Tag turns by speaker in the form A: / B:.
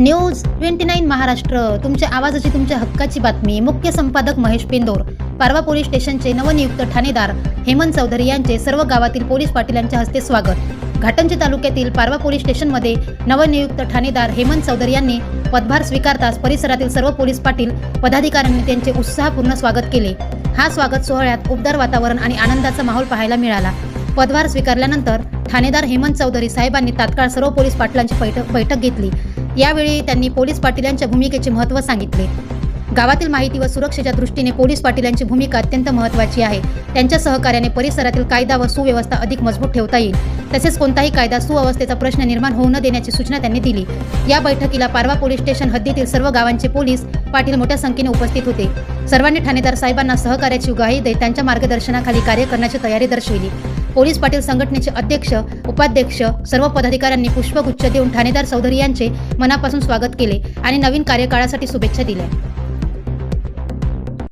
A: News twenty nine Maharashtra. तुमच्या आवाजाची तुमच्या हक्काची बातमी. मुख्य संपादक महेश पेंदोर पारवा पोलीस स्टेशनचे नवनियुक्त ठाणेदार हेमंत चौधरी यांचे सर्व गावातील पोलीस पाटीलांच्या हस्ते स्वागत. घाटंजी तालुक्यातील पारवा पोलीस स्टेशनमध्ये नवनियुक्त ठाणेदार हेमंत चौधरी यांनी पदभार स्वीकारताच परिसरातील सर्व पोलीस पाटील पदाधिकाऱ्यांनी त्यांचे उत्साहपूर्ण स्वागत केले. हा स्वागत सोहळ्यात उबदार वातावरण आणि आनंदाचा माहोल पाहायला मिळाला. पदभार स्वीकारल्यानंतर ठाणेदार हेमंत चौधरी साहेबांनी तात्काळ सर्व पोलीस पाटलांची बैठक बैठक घेतली. यावेळी त्यांनी पोलीस पाटील यांच्या भूमिकेचे महत्त्व सांगितले. गावातील माहिती व सुरक्षेच्या दृष्टीने पोलीस पाटीलांची भूमिका अत्यंत महत्त्वाची आहे. त्यांच्या सहकार्याने परिसरातील कायदा व सुव्यवस्था अधिक मजबूत ठेवता येईल. तसेच कोणताही कायदा सुव्यवस्थेचा प्रश्न निर्माण होऊ न देण्याची सूचना त्यांनी दिली. या बैठकीला पारवा पोलीस स्टेशन हद्दीतील सर्व गावांचे पोलीस पाटील मोठ्या संख्येने उपस्थित होते. सर्वांनी ठाणेदार साहेबांना सहकार्याची ग्वाही देत त्यांच्या मार्गदर्शनाखाली कार्य करण्याची तयारी दर्शविली. पोलीस पाटील संघटनेचे अध्यक्ष उपाध्यक्ष सर्व पदाधिकाऱ्यांनी पुष्पगुच्छ देऊन ठाणेदार चौधरी यांचे मनापासून स्वागत केले आणि नवीन कार्यकाळासाठी शुभेच्छा दिल्या.